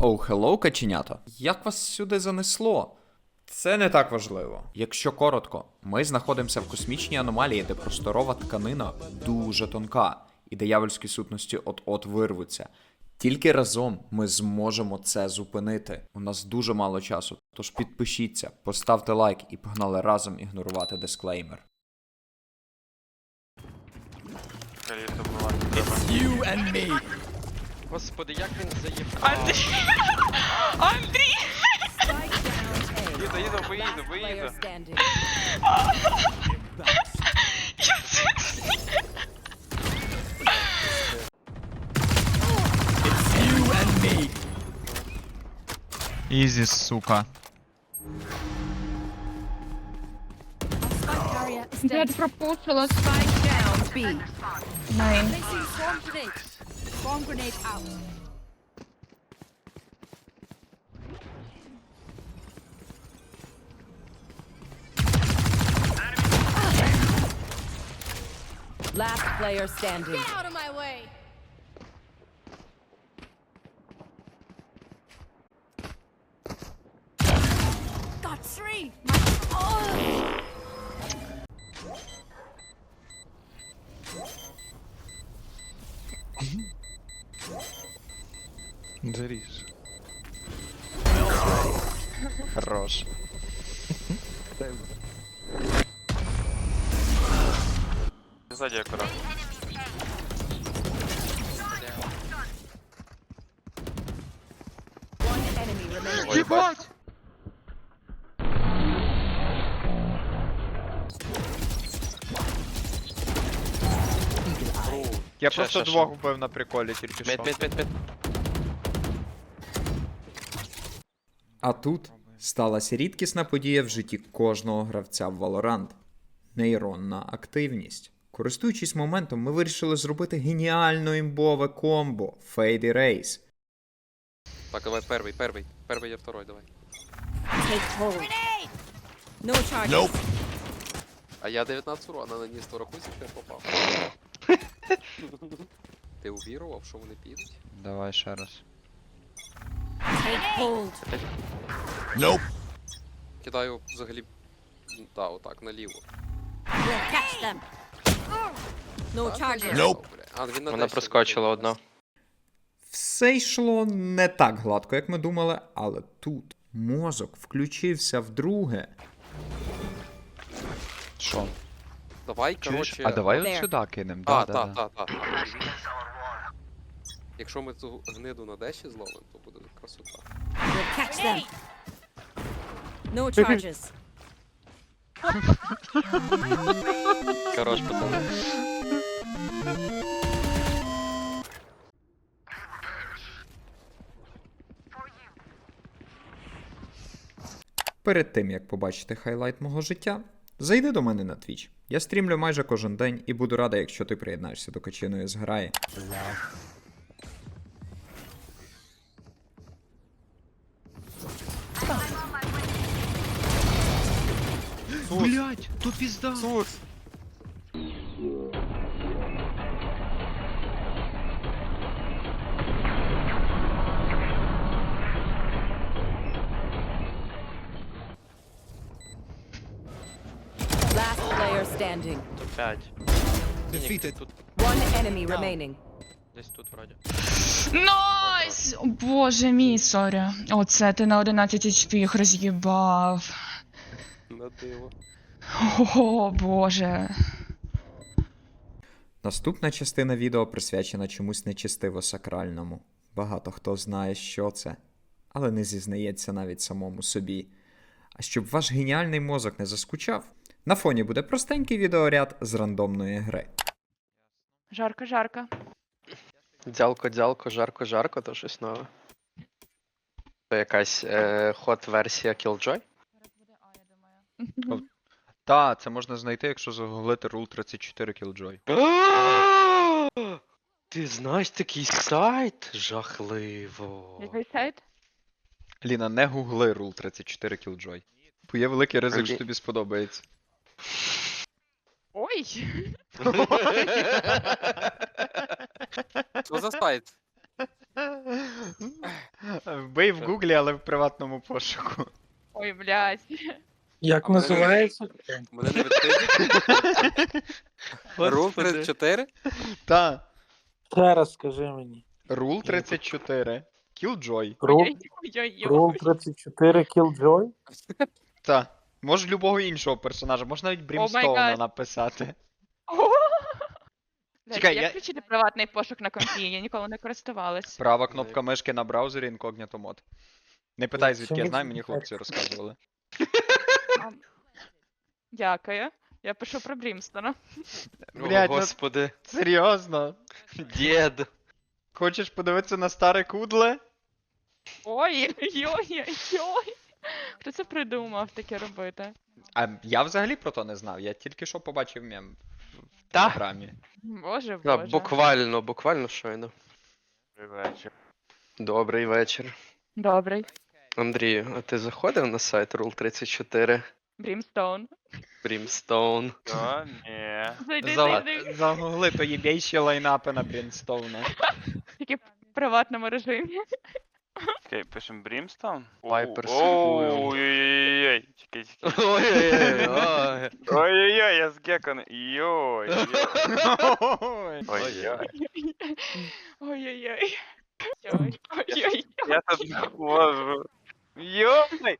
Оу, хеллоу, каченята. Як вас сюди занесло? Це не так важливо. Якщо коротко, ми знаходимося в космічній аномалії, де просторова тканина дуже тонка, і диявольські сутності от-от вирвуться. Тільки разом ми зможемо це зупинити. У нас дуже мало часу, тож підпишіться, поставте лайк і погнали разом ігнорувати дисклеймер. Каліто була треба. Господи, як він заїбав. Андрій! Андрій! Їду, їду, виїду, виїду. Ізі, сука. Dead. пропушила. Spike down B. Найн. Placing swarm grenade. Swarm grenade out. Last player standing. Хорош. Enemy remaining. Єбать! Я Ще, просто ще, двох ще. вбив на приколі тільки що. Мід, мід, мід. А тут сталася рідкісна подія в житті кожного гравця в Valorant – нейронна активність. Користуючись моментом, ми вирішили зробити геніально імбове комбо Fade Erase. Так, давай перший, перший. Перший я второй, давай. Take hold. No charges. А я 19 урона наніс, то рахуйся, що я попав. Ти увірував, що вони підуть? Давай ще раз. Hold. Кидаю взагалі. Да, отак, наліво. We'll catch them. No charges. Nope. А, він на Вона проскочила одна. Все йшло не так гладко, як ми думали, але тут мозок включився вдруге. Що? Давай, Чуєш? коротше. А давай от There. сюди кинем. А, Да, та, да, та, та, та. Якщо ми цю гниду на деші зловимо, то буде красота. We'll catch them. No charges. Хорош, пацани. Перед тим як побачити хайлайт мого життя, зайди до мене на Twitch. Я стрімлю майже кожен день і буду радий, якщо ти приєднаєшся до качиної зграї. Блять, то пізда. Сус! Last player standing. П'ять. Тут One enemy remaining. Десь тут вроді. Найс! Боже мій, сорі. Оце ти на 11 HP їх роз'їбав. На диво. О, Боже. Наступна частина відео присвячена чомусь нечистиво сакральному. Багато хто знає, що це, але не зізнається навіть самому собі. А щоб ваш геніальний мозок не заскучав, на фоні буде простенький відеоряд з рандомної гри. Жарко, жарко. Дялко, дялко, жарко, жарко, то щось нове. Це якась е, ход-версія Killjoy? Та, це можна знайти, якщо загуглити Rule 34 Killjoy. Ти знаєш такий сайт? Жахливо. Який сайт? Ліна, не гугли Rule 34 Killjoy. Бо є великий ризик, що Окей. тобі сподобається. Ой! Що за сайт? Вбий в гуглі, але в приватному пошуку. Ой, блядь. Як називається? Мене не відкрити. Рул 34? Та. Ще раз скажи мені. Рул 34. Killjoy. Рул, 34 Killjoy? Та. Може любого іншого персонажа, можна навіть Брімстоуна God. написати. Чекай, як я- включити приватний пошук на компі? Я ніколи не користувалась. Права кнопка мишки на браузері Incognito мод. Не питай, звідки я знаю, мені хлопці розказували. А, Дякую. Я пишу про Брімстона. Блядь, О, ну- господи. Серйозно? Дід. Хочеш подивитися на старе кудле? Ой, ой, ой. Хто це придумав таке робити? А я взагалі про то не знав, я тільки що побачив мем в Та. телеграмі. Боже, Ну, А, боже. буквально, буквально щойно. Добрий вечір. Добрий вечір. Добрий. Андрію, а ти заходив на сайт Rule 34? Брімстоун. Брімстоун. О, ні. Зайди, За... зайди. Загугли то єбейші лайнапи на Брінстоуна. Тільки в приватному режимі. Окей, пишемо Brimstone. Вайпер Ой-ой-ой. Чекай, чекай. Ой-ой-ой. Ой-ой-ой, я згеканий. Йой. Ой-ой. Ой. Ой-ой-ой. Ой, Ой-ой. Я тут не можу. Йой.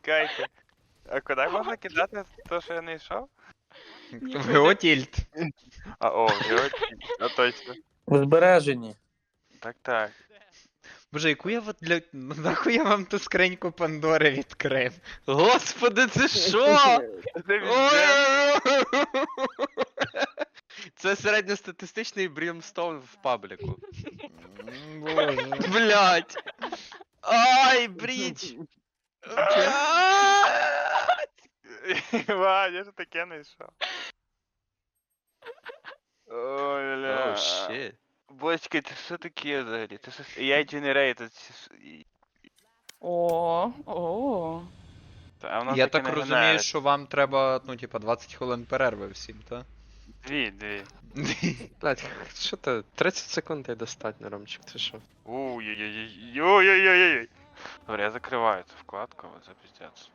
Чекайте. А куди можна кидати то, що я не йшов? В Геотільт. А, о, в йой. А точно. В збереженні. Так, так. Боже, яку я от для. Нахуй я вам ту скриньку Пандори відкрив? Господи, це що? Це Це середньостатистичний Брімстоун в пабліку. Блять! Ай, бріч! Ва, я ж таке не йшов. Ой, ля. Бочки, це що таке взагалі? Це що? Я generated. чи що? І- О, о. Та, а воно Я таке так не розумію, генерить. що вам треба, ну, типа, 20 хвилин перерви всім, та? Дві, дві. Блять, що ти? 30 секунд і достатньо, Ромчик, ти що? Уй-ой-ой. Добре, я закриваю цю вкладку, от це піздець.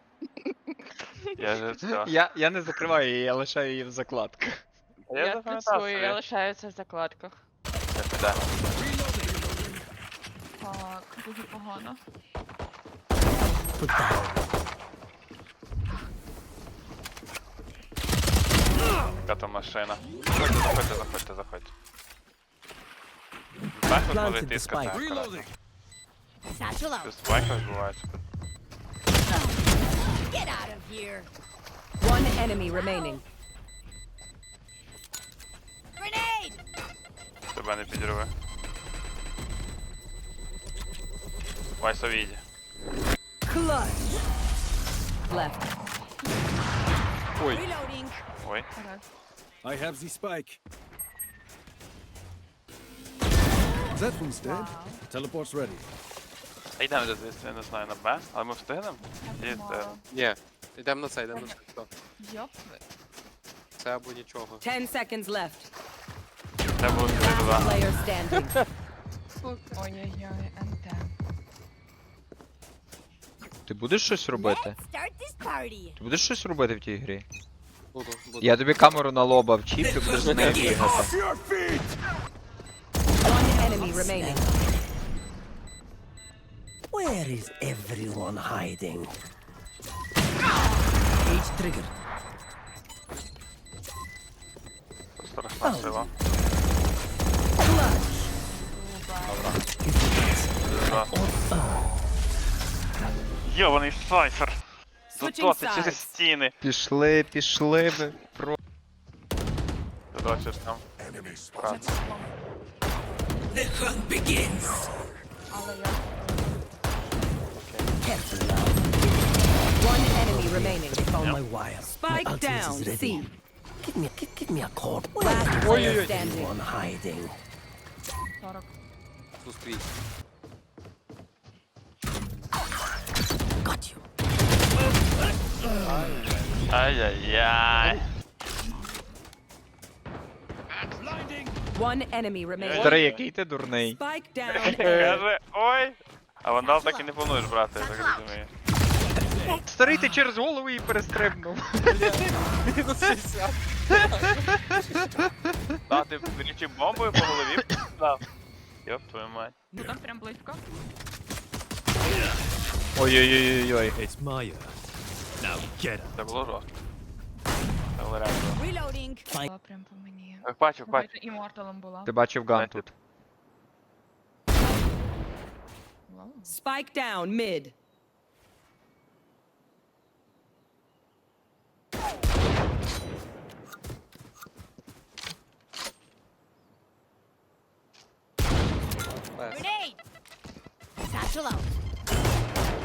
Я же все. Я, я не закриваю її, я лишаю її в закладках. Я запам'ятав працюю, я собі. лишаю це в закладках. Я піде. Так, дуже погано. Яка то машина. Заходьте, заходьте, заходьте, заходьте. Так може йти з КТ. Satchel out. Just whack on the. Get out of here. One enemy remaining. Grenade! Chyba nie pójdzie druga. Łajsa wyjdzie. Clutch. Left. Oj. Reloading. Oj. I have the spike. That one's dead. Teleport's ready. А йдемо десь, я не знаю, на Б, але ми встигнемо? Чи це... Ні, йдемо на це, йдемо на це. Йоп. Це або нічого. Ten seconds left. Це було сюди туди. Player standing. Ой-ой-ой, НТ. Ти будеш щось робити? Start this party. Ти будеш щось робити в тій грі? Буду, буду. Я тобі камеру на лоба вчив, ти будеш з нею бігати. One enemy remaining. Where is everyone hiding? Age triggered. Страшна сила. Йований сайфер! Додоти через стіни. Пішли, пішли ви. Про... Додочиш там. Правда. The hunt begins. Але я... Careful now. One enemy remaining. Found my wire. Spike my ultimate down. is ready. C. Give me, give, give me a cord. Last player standing. Everyone hiding. 40. Зустріч. Got you. Ай-яй-яй. One enemy remaining. Старий, який ти дурний. Spike down. A. Каже, ой! А вандал так і не плануєш брати, я так розумію. Старий, ти через голову її перестрибнув. А, ти річі бомбою по голові. Йоп твою мать. Ну там прям близько. Ой-ой-ой-ой. It's Maya. Now get Це було жорстко. Це було реально. Reloading. Була прям по мені. Бачив, бачив. Давайте була. Ти бачив ган тут. Spike down mid. Grenade. Satchel out.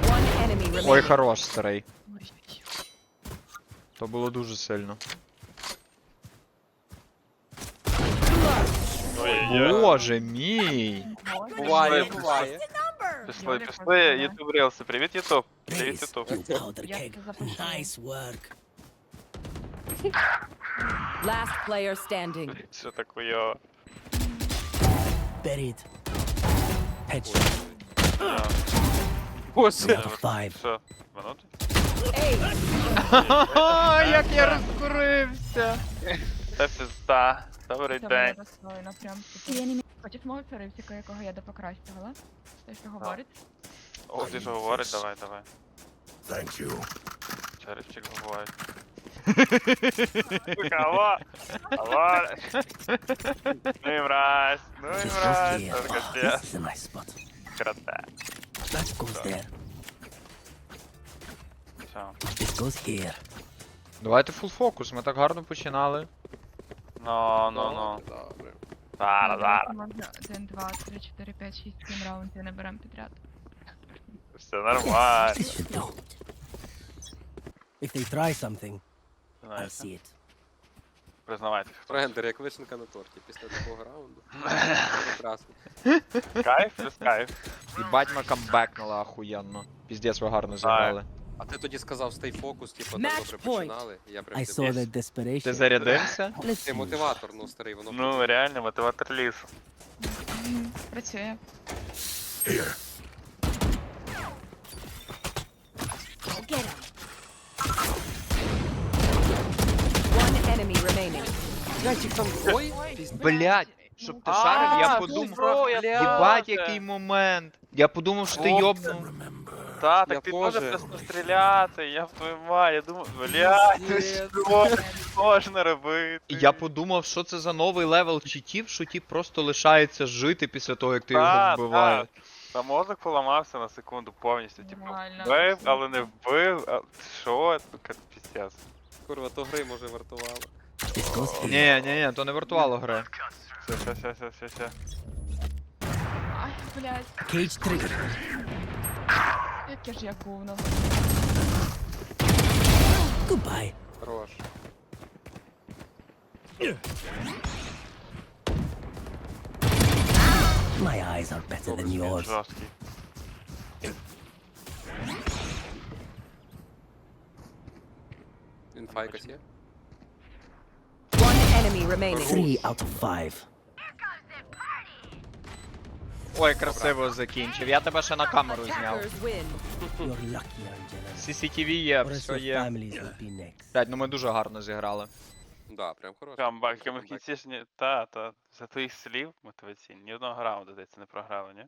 One enemy Ой, remaining. хорош, старий. Ой-ой-ой. То було дуже сильно. Ой-ой-ой. Боже мій. Буває, Пішли, буває. Number. Пішли, Юлік пішли, розповідає. ютуб рілси. Привіт, ютуб. Привіт, ютуб. Я це запишу. Last player standing. Що так хуйово? Боже. Що, минути? Як я розкурився. Це пізда. Добрий Це день. Хочеш мого перевтіка, якого я до покращувала? Те, що говорить? О, ти що говорить, давай, давай. Thank you. Черепчик говорить. Алло, алло. Ну і мразь, ну і мразь. Це капець. Кроте. Все. Давайте фул фокус, ми так гарно починали. Ну, ну, ну. Добре. Зараз, зараз. Можна 1, 2, 3, 4, 5, 6, 7 раундів не беремо підряд. Все нормально. If they try something, I Знаєте, see it. Признавайтесь. Френдер, як вишенка на торті після такого раунду. Прекрасно. Кайф, плюс кайф. І батьма камбекнула ахуєнно. Піздець, ви гарно зіграли. А ти тоді сказав stay focus, типу, так Match добре point. починали. і Я прям I saw that desperation. Ти зарядився? Let's Ти мотиватор, ну старий, воно Ну, реально, мотиватор. Мгм, Працює. One enemy remaining. Ой, Блять, щоб ти шарив, я подумав. Єбать, який момент. Я подумав, що ти О, йобнув. Та, Я так ти теж. можеш просто стріляти, я в твою мать, я думаю, блядь, що можна робити? Я подумав, що це за новий левел читів, що ті просто лишається жити після того, як ти його Та, вбиваєш. Та мозок поламався на секунду повністю, типу, вбив, але не вбив, а що, ну, піздец. курва, то гри може вартувало. Ні, ні, ні, то не вартувало гри. Все, все, все, все, все, все. Ай, блядь, Cage trigger. яке ж я говно. Goodbye. Хорош. My eyes are better than Він yours. жорсткий. Інфа якась є? One enemy remaining. Three out of five. Ой, красиво закінчив. Я тебе ще на камеру зняв. You're lucky, Angela. CCTV є, Or else все your є. families will be next. Блять, ну ми дуже гарно зіграли. Да, прям хорош. Камбак, ми в кінці ж ні, та, та, за твоїх слів мотиваційні, ні одного раунду, здається, не програли, ні?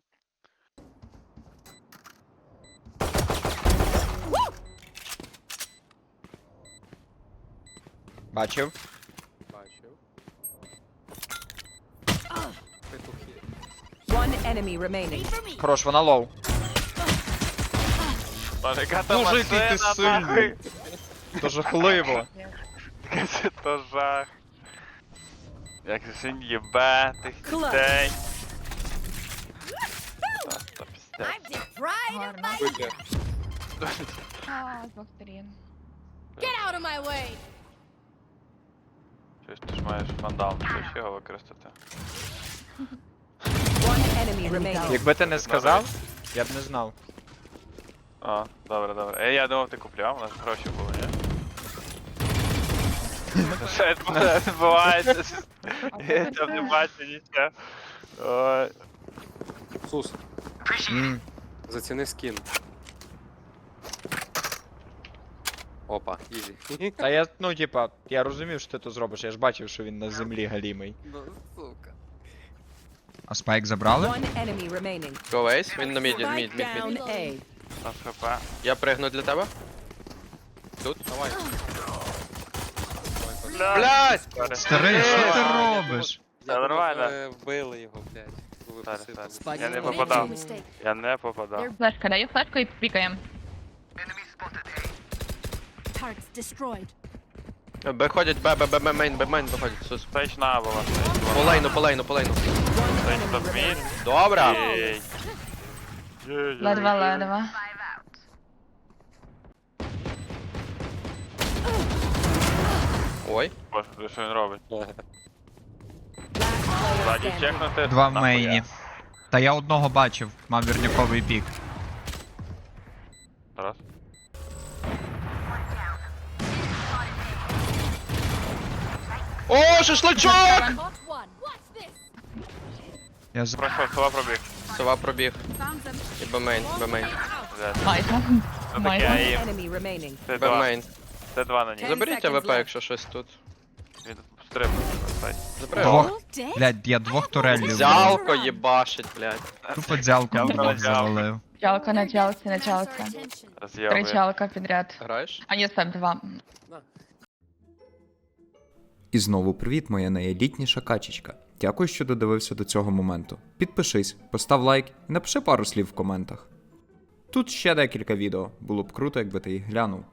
Бачив. One enemy remaining. Хорош, вона лоу. Та яка там Боже, який ти машина, сильний. То жахливо. Це то жах. Як же він їбе тих Клас. дітей. Та, та піздець. I'm the of Гарно. my. А, з двох сторін. Get out of my way. Щось ти ж маєш вандал, хочеш його використати. Якби ти не сказав, я б не знав. А, добре, добре. Е, я думав, ти купляв, у нас гроші були, ні? Що це відбувається? Я там не бачу нічого. Ой. Сус. Заціни скін. Опа, ізі. Та я, ну, типа, я розумів, що ти то зробиш, я ж бачив, що він на землі галімий. Ну, сука. А спайк забрали? One enemy remaining. Go Ace, він на міді, Spike мід, мід, мід. A. Я пригну для тебе. Тут? Давай. Блядь! Старий, що ти робиш? Та нормально. е, Вбили його, блядь. Я не попадав. Я не попадав. Флешка, даю флешку і пікаємо. Targets destroyed. Виходять Б, Б, Б, Б, мейн, Б, мейн виходять. Сус. На була. По лейну, по лейну, по лейну. Стейч топ мід. Добре. Єй. Єй, Ледве, єй, єй. ледве. Ой. Боже, що він робить? Ззаді чекнути. Два в нахуя? мейні. Та я одного бачив, мав вірняковий пік. Раз. О, шашлачок! Я з... Пройшов, сова пробіг. Сова пробіг. І Б мейн, Б мейн. Де? Майже. Ну таке, Майже. і Enemy remaining. Це два. мейн. Це два на ній. Заберіть АВП, якщо щось тут. Він стрибнув. Забери. Двох. Dead? Блядь, я двох турелів. Взялко їбашить, блядь. Тупо дзялку Дзялка на двох завалив. Чалка на чалці, на чалці. Три Роз'єбує. чалка підряд. Граєш? А ні, стоп, два. І знову привіт, моя найелітніша качечка. Дякую, що додивився до цього моменту. Підпишись, постав лайк і напиши пару слів в коментах. Тут ще декілька відео, було б круто, якби ти їх глянув.